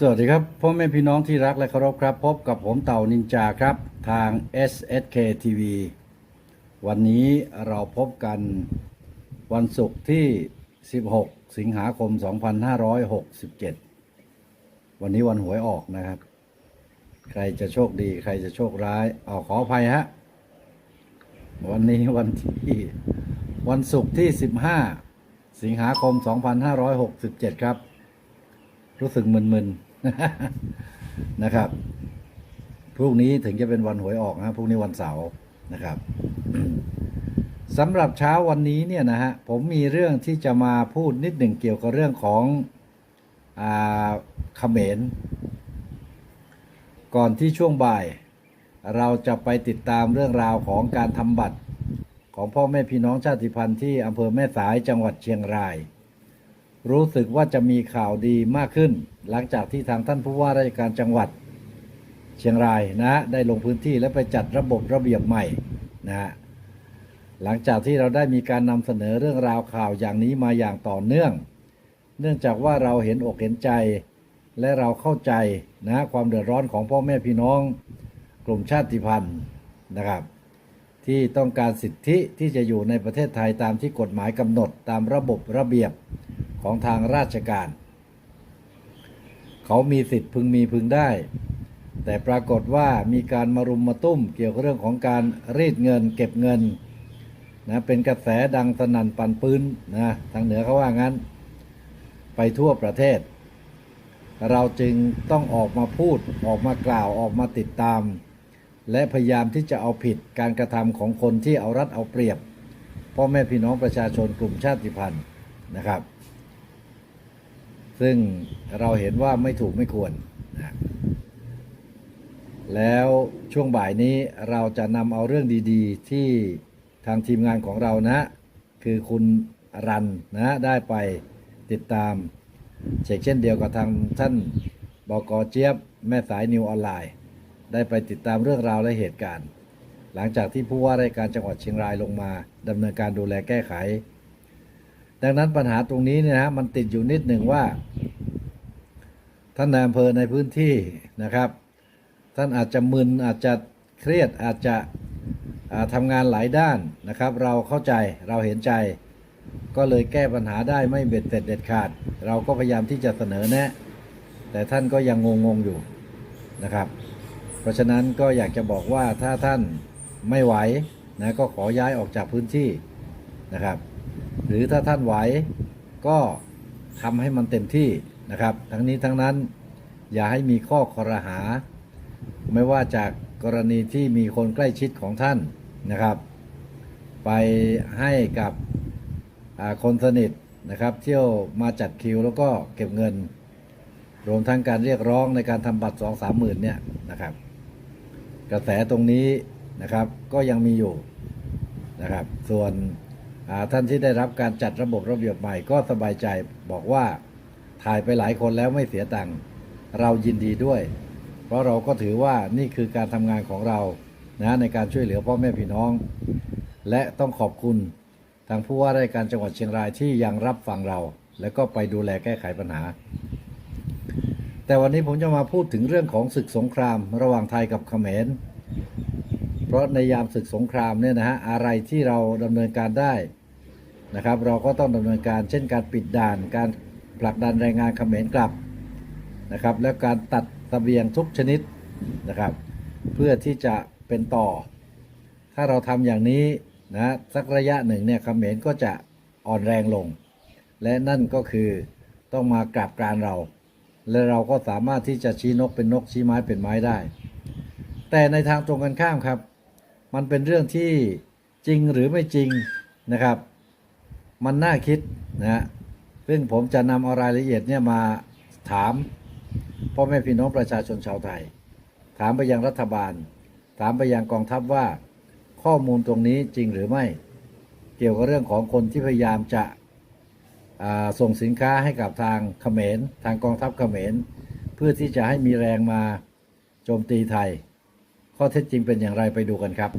สวัสดีครับพ่อแม่พี่น้องที่รักและเคารพครับ พบกับผมเต่านินจาครับทาง SSK TV วันนี้เราพบกันวันศุกร์ที่ 16 สิงหาคม 2567 วันนี้วันหวยออกนะครับ ใครจะโชคดี ใครจะโชคร้ายเอาขออภัยฮะวันนี้วันที่วันศุกร์ที่ 15 สิงหาคม 2567 ครับ รู้สึกมึนๆนะครับพรุ่งนี้ถึงจะเป็นวันหวยออกนะพรุ่งนี้วันเสาร์นะครับสำหรับเช้าวันนี้เนี่ยนะฮะผมมีเรื่องที่จะมาพูดนิดหนึ่งเกี่ยวกับเรื่องของอาเขมรก่อนที่ช่วงบ่าย เราจะไปติดตามเรื่องราวของการทำบัตร ของพ่อแม่พี่น้องชาติพันธุ์ที่อำเภอแม่สายจังหวัดเชียงราย รู้สึกว่าจะมีข่าวดีมากขึ้น หลังจากที่ทางท่านผู้ว่าราชการจังหวัด เชียงรายนะได้ลงพื้นที่และไปจัดระบบระเบียบใหม่นะหลังจากที่เราได้มีการนำเสนอเรื่องราวข่าวอย่างนี้มาอย่างต่อเนื่อง เนื่องจากว่าเราเห็นอกเห็นใจ และเราเข้าใจนะความเดือดร้อนของพ่อแม่พี่น้อง กลุ่มชาติพันธุ์นะครับ ที่ต้องการสิทธิที่จะอยู่ในประเทศไทยตามที่กฎหมายกำหนดตามระบบระเบียบ ของทางราชการ เขามีสิทธิ์พึงมีพึงได้ แต่ปรากฏว่ามีการมารุมมาตุ้มเกี่ยวกับเรื่องของการรีดเงิน เก็บเงินนะเป็นกระแสดังสนั่นปันปืนนะทางเหนือเขาว่างั้น ไปทั่วประเทศ เราจึงต้องออกมาพูดออกมากล่าวออกมาติดตาม และพยายามที่จะเอาผิดการกระทำของคนที่เอารัดเอาเปรียบพ่อแม่พี่น้องประชาชนกลุ่มชาติพันธุ์นะครับ ซึ่งเราเห็นว่าไม่ถูกไม่ควรนะแล้วช่วงบ่ายนี้เราจะนำเอาเรื่องดีๆ ที่ทางทีมงานของเรานะ คือคุณรันนะได้ไปติดตามเช่นเช่นเดียวกับทางท่านบกเจี๊ยบ แม่สายนิวออนไลน์ ได้ไปติดตามเรื่องราวและเหตุการณ์ หลังจากที่ผู้ว่าราชการจังหวัดเชียงรายลงมาดำเนินการดูแลแก้ไข ดังนั้นปัญหาตรงนี้เนี่ยนะมันติดอยู่นิดหนึ่งว่า ท่านนายอำเภอในพื้นที่นะครับ ท่านอาจจะมึนอาจจะเครียดอาจจะทำงานหลายด้านนะครับ เราเข้าใจเราเห็นใจ ก็เลยแก้ปัญหาได้ไม่เบ็ดเสร็จเด็ดขาด เราก็พยายามที่จะเสนอแนะ แต่ท่านก็ยังงงๆอยู่นะครับ เพราะฉะนั้นก็อยากจะบอกว่าถ้าท่านไม่ไหวนะก็ขอย้ายออกจากพื้นที่นะครับ หรือถ้าท่านไหวก็ทำให้มันเต็มที่นะครับ ทั้งนี้ทั้งนั้นอย่าให้มีข้อคอรหา ไม่ว่าจากกรณีที่มีคนใกล้ชิดของท่านนะครับ ไปให้กับคนสนิทนะครับเที่ยวมาจัดคิวแล้วก็เก็บเงิน รวมทั้งการเรียกร้องในการทำบัตรสองสามหมื่นเนี่ยนะครับ กระแสตรงนี้นะครับก็ยังมีอยู่นะครับ ส่วน ท่านที่ได้รับการจัดระบบระเบียบใหม่ก็สบายใจบอกว่าถ่ายไปหลายคนแล้วไม่เสียตังค์เรายินดีด้วย เพราะเราก็ถือว่านี่คือการทำงานของเรานะในการช่วยเหลือพ่อแม่พี่น้อง และต้องขอบคุณทางผู้ว่าราชการจังหวัดเชียงรายที่ยังรับฟังเรา และก็ไปดูแลแก้ไขปัญหา แต่วันนี้ผมจะมาพูดถึงเรื่องของศึกสงคราม ระหว่างไทยกับเขมร เพราะในยามศึกสงครามเนี่ยนะฮะอะไรที่เราดำเนินการได้นะครับ เราก็ต้องดำเนินการเช่นการปิดด่าน การผลักดันแรงงานเขมรกลับนะครับ แล้วการตัดตะเบียงทุกชนิดนะครับ เพื่อที่จะเป็นต่อ ถ้าเราทำอย่างนี้นะสักระยะหนึ่งเนี่ยเขมรก็จะอ่อนแรงลง และนั่นก็คือต้องมากราบกรานเรา และเราก็สามารถที่จะชี้นกเป็นนกชี้ไม้เป็นไม้ได้ แต่ในทางตรงกันข้ามครับ มันเป็นเรื่องที่จริงหรือไม่จริงนะครับ มันน่าคิดนะซึ่งผมจะนำเอารายละเอียดเนี่ยมาถามพ่อแม่พี่น้องประชาชนชาวไทย ถามไปยังรัฐบาล ถามไปยังกองทัพว่า ข้อมูลตรงนี้จริงหรือไม่ เกี่ยวกับเรื่องของคนที่พยายามจะส่งสินค้าให้กับทางเขมร ทางกองทัพเขมร เพื่อที่จะให้มีแรงมาโจมตีไทย ข้อเท็จจริงเป็นอย่างไรไปดูกันครับ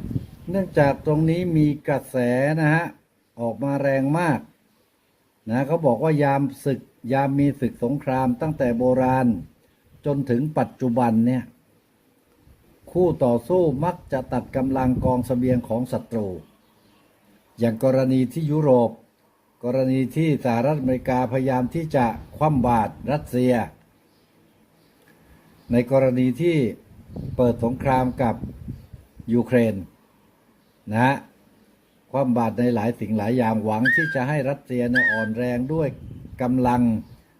เนื่องจากตรงนี้มีกระแสนะฮะออกมาแรงมากนะเขาบอกว่ายามศึกยามมีศึกสงครามตั้งแต่โบราณจนถึงปัจจุบันเนี่ย คู่ต่อสู้มักจะตัดกำลังกองเสบียงของศัตรู อย่างกรณีที่ยุโรป กรณีที่สหรัฐอเมริกาพยายามที่จะคว่ำบาตรรัสเซีย ในกรณีที่ เปิดสงครามกับยูเครนนะฮะคว่ำบาตรในหลายสิ่งหลายอย่างหวังที่จะให้รัสเซียเนี่ยอ่อนแรงด้วยกำลัง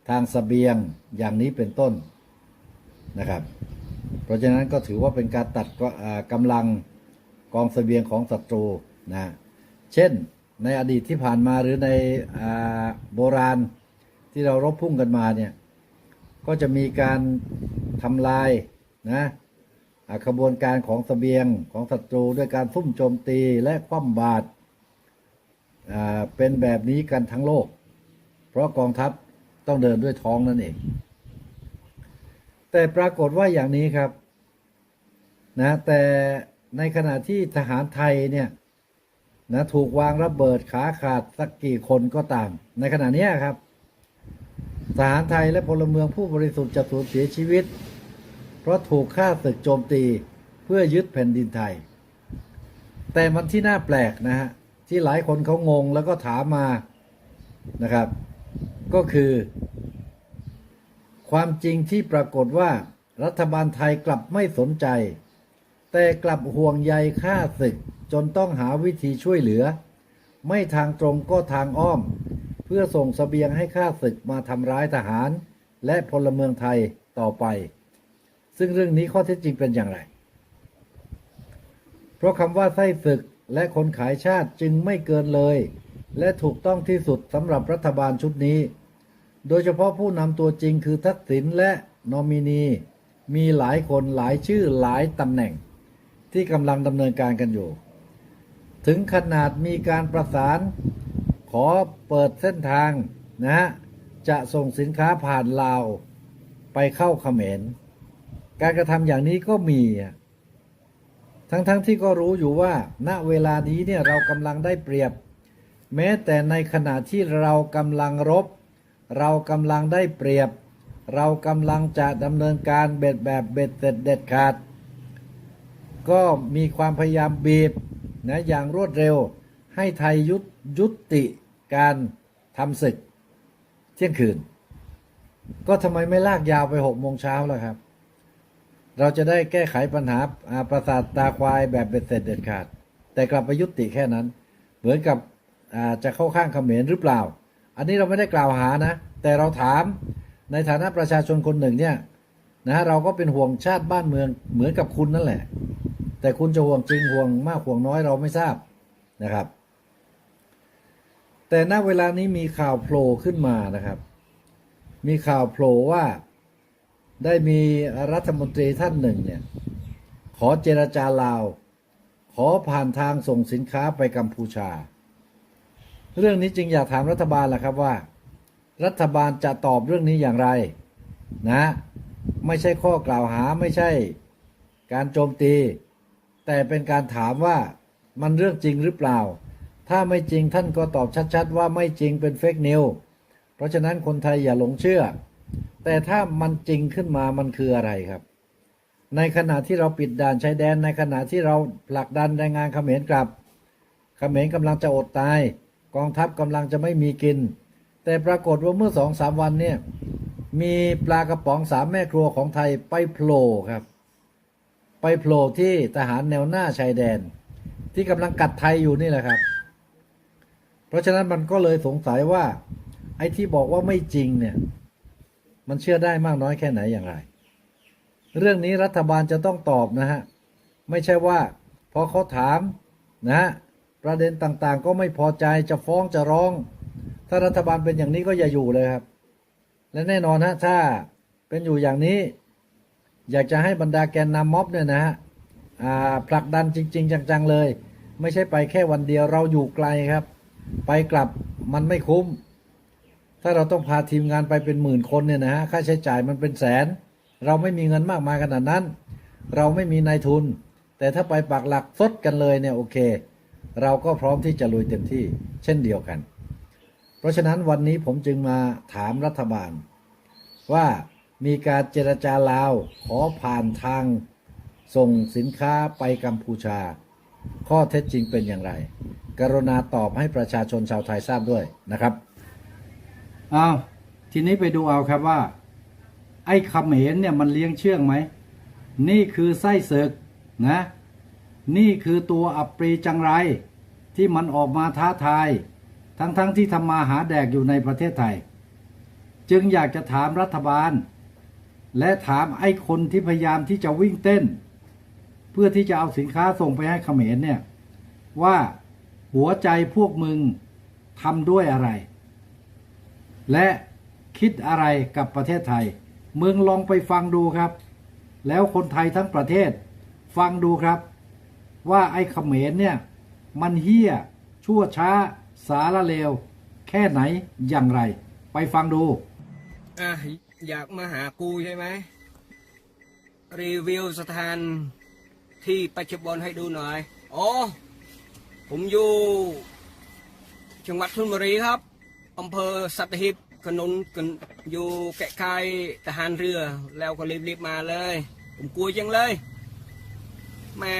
ทางสเสบียงอย่างนี้เป็นต้นนะครับ เพราะฉะนั้นก็ถือว่าเป็นการตัดก็อ่ากำลังกองเสบียงของศัตรูนะเช่นในอดีตที่ผ่านมาหรือในอ่าโบราณที่เรารบพุ่งกันมาเนี่ยก็จะมีการทำลายนะ ขบวนการของเสบียงของศัตรูด้วยการซุ่มโจมตีและคว่ำบาตรเป็นแบบนี้กันทั้งโลก เพราะกองทัพต้องเดินด้วยท้องนั่นเอง แต่ปรากฏว่าอย่างนี้ครับนะแต่ในขณะที่ทหารไทยเนี่ยนะถูกวางระเบิดขาขาดสักกี่คนก็ตาม ในขณะนี้ครับทหารไทยและพลเมืองผู้บริสุทธิ์จะสูญเสียชีวิต เพราะถูกฆ่าศึกโจมตีเพื่อยึดแผ่นดินไทย แต่มันที่น่าแปลกนะฮะ ที่หลายคนเขางงแล้วก็ถามมานะครับ ก็คือ ความจริงที่ปรากฏว่ารัฐบาลไทยกลับไม่สนใจ แต่กลับห่วงใยฆ่าศึกจนต้องหาวิธีช่วยเหลือ ไม่ทางตรงก็ทางอ้อม เพื่อส่งสเสบียงให้ฆ่าศึกมาทำร้ายทหาร และพลเมืองไทยต่อไป ซึ่งเรื่องนี้ข้อเท็จจริงเป็นอย่างไร เพราะคำว่าไส้ศึกและคนขายชาติจึงไม่เกินเลย และถูกต้องที่สุดสำหรับรัฐบาลชุดนี้ โดยเฉพาะผู้นำตัวจริงคือทักษิณและนอมินี มีหลายคนหลายชื่อหลายตำแหน่ง ที่กำลังดำเนินการกันอยู่ ถึงขนาดมีการประสาน ขอเปิดเส้นทางนะฮะจะส่งสินค้าผ่านลาวไปเข้าเขมร การกระทำอย่างนี้ก็มีทั้งๆทที่ก็รู้อยู่ว่า ณเวลานี้เนี่ยเรากำลังได้เปรียบ แม้แต่ในขณะที่เรากำลังรบ เรากำลังได้เปรียบ เรากำลังจะดำเนินการเบ็ดแบบเบ็ดเสร็จเด็ดขาด ก็มีความพยายามบีบนะอย่างรวดเร็ว ให้ไทยยุยุติการทำศึก เที่ยงคืน ก็ทำไมไม่ลากยาวไปหกโมงเช้าล่ะครับ เราจะได้แก้ไขปัญหาประสาทตาควายแบบเบ็ดเสร็จเด็ดขาด แต่กลับไปยุติแค่นั้น เหมือนกับจะเข้าข้างเขมรหรือเปล่า อันนี้เราไม่ได้กล่าวหานะ แต่เราถามในฐานะประชาชนคนหนึ่งเนี่ยนะเราก็เป็นห่วงชาติบ้านเมืองเหมือนกับคุณนั่นแหละ แต่คุณจะห่วงจริงห่วงมากห่วงน้อยเราไม่ทราบนะครับ แต่ณเวลานี้มีข่าวโผล่ขึ้นมานะครับ มีข่าวโผล่ว่า ได้มีรัฐมนตรีท่านหนึ่งเนี่ย ขอเจรจาลาว ขอผ่านทางส่งสินค้าไปกัมพูชา เรื่องนี้จึงอยากถามรัฐบาลล่ะครับว่า รัฐบาลจะตอบเรื่องนี้อย่างไร นะ ไม่ใช่ข้อกล่าวหาไม่ใช่การโจมตี แต่เป็นการถามว่ามันเรื่องจริงหรือเปล่า ถ้าไม่จริงท่านก็ตอบชัดๆ ว่าไม่จริงเป็นเฟกนิวเพราะฉะนั้นคนไทยอย่าหลงเชื่อ แต่ถ้ามันจริงขึ้นมามันคืออะไรครับ ในขณะที่เราปิดด่านชายแดน ในขณะที่เราผลักดันแรงงานเขมรกลับ เขมรกำลังจะอดตาย กองทัพกำลังจะไม่มีกิน แต่ปรากฏว่าเมื่อสองสามวันเนี่ยมีปลากระป๋องสามแม่ครัวของไทยไปโผล่ครับ ไปโผล่ที่ทหารแนวหน้าชายแดน ที่กำลังกัดไทยอยู่นี่แหละครับ เพราะฉะนั้นมันก็เลยสงสัยว่า ไอ้ที่บอกว่าไม่จริงเนี่ย มันเชื่อได้มากน้อยแค่ไหนอย่างไร เรื่องนี้รัฐบาลจะต้องตอบนะฮะ ไม่ใช่ว่าพอเขาถามนะฮะประเด็นต่างๆ ก็ไม่พอใจจะฟ้องจะร้อง ถ้ารัฐบาลเป็นอย่างนี้ก็อย่าอยู่เลยครับ และแน่นอนฮะถ้าเป็นอยู่อย่างนี้ อยากจะให้บรรดาแกนนำม็อบเนี่ยนะฮะผลักดันจริง ๆ จังๆเลย ไม่ใช่ไปแค่วันเดียวเราอยู่ไกลครับ ไปกลับมันไม่คุ้ม ถ้าเราต้องพาทีมงานไปเป็นหมื่นคนเนี่ยนะฮะค่าใช้จ่ายมันเป็นแสน เราไม่มีเงินมากมายขนาดนั้น เราไม่มีนายทุน แต่ถ้าไปปักหลักซดกันเลยเนี่ยโอเค เราก็พร้อมที่จะลุยเต็มที่เช่นเดียวกัน เพราะฉะนั้นวันนี้ผมจึงมาถามรัฐบาล ว่ามีการเจรจาลาวขอผ่านทางส่งสินค้าไปกัมพูชา ข้อเท็จจริงเป็นอย่างไร กรุณาตอบให้ประชาชนชาวไทยทราบด้วยนะครับ อ้าวทีนี้ไปดูเอาครับว่า ไอ้เขมรเนี่ยมันเลี้ยงเชื่องไหม นี่คือไส้ศึกนะ นี่คือตัวอับปรีจังไร ที่มันออกมาท้าทาย ทั้งๆทที่ทำมาหาแดกอยู่ในประเทศไทย จึงอยากจะถามรัฐบาล และถามไอ้คนที่พยายามที่จะวิ่งเต้น เพื่อที่จะเอาสินค้าส่งไปให้เขมรเนี่ย ว่าหัวใจพวกมึงทำด้วยอะไร และคิดอะไรกับประเทศไทย มึงลองไปฟังดูครับ แล้วคนไทยทั้งประเทศ ฟังดูครับ ว่าไอ้เขมรเนี่ย มันเฮี้ย ชั่วช้า สารเลว แค่ไหนอย่างไร ไปฟังดู อะ อยากมาหากูใช่ไหม รีวิวสถานที่ปัจจุบันให้ดูหน่อย อ๋อ ผมอยู่จังหวัดชลบุรีครับ อำเภอสัตหีบขนนกันอยู่ใกล้ๆทหารเรือ แล้วก็รีบๆมาเลย ผมกลัวจังเลยแม่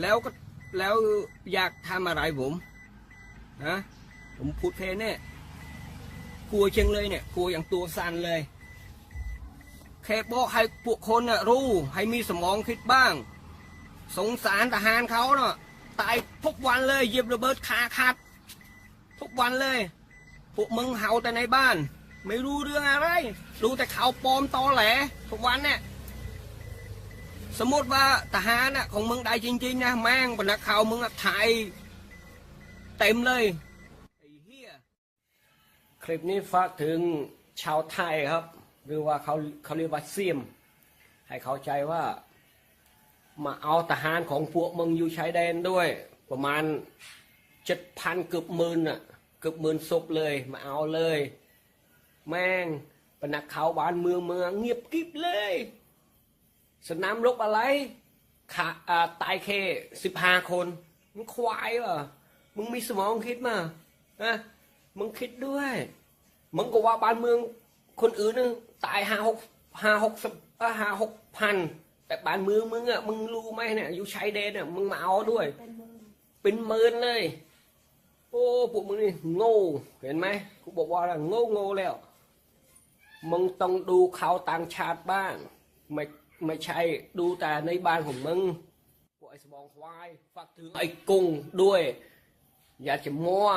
แล้วก็แล้วอยากทำอะไรผมฮะผมพูดเพลเนี่ยกลัวจังเลยเนี่ยกลัวอย่างตัวสั่นเลยแค่บอกให้พวกคนน่ะรู้ให้มีสมองคิดบ้าง สงสารทหารเขาเนาะตายทุกวันเลยเยียบระเบิดขาขาดทุกวันเลย พวกมึงเห่าแต่ในบ้าน ไม่รู้เรื่องอะไร รู้แต่ข่าวปลอมตอแหลทุกวันเนี่ยสมมติว่าทหารน่ะของมึงได้จริงๆนะแม่งบรรดาข่าวมึงอะถ่ายเต็มเลยไอ้เหี้ยคลิปนี้ฝากถึงชาวไทยครับ หรือว่าเขาเขาเรียกว่าเซียม ให้เข้าใจว่า มาเอาทหารของพวกมึงอยู่ชายแดนด้วย ประมาณเจ็ดพันเกือบหมื่นอะ กือบหมื่นศพเลยมาเอาเลย แม่งปนักเขาวบ้านเมืองเมืองเงียบกริบเลย สนามรบอะไรขาอ่าตายแค่สิบห้าคนมึงควายเหรอมึงมีสมองคิดมานะมึงคิดด้วยมึงก็ว่าบ้านเมืองคนอื่นนึงตายห้าหกห้าหกสิบเอ้อห้าหกพันแต่บ้านเมืองมึงอะมึงรู้ไหมเนี่ยอยู่ชายแดนเนี่ยมึงมาเอาด้วย เป็นหมื่นเลย โอ้พวกมึงนี่โง่เห็นไหมกูบอกว่าโง่โง่แล้ว มึงต้องดูข่าวต่างชาติบ้างไม่ไม่ใช่ดูแต่ในบ้านของมึงพวกไอ้สมองควายฝากถึงไอ้กุ้งด้วย อย่าจะมัว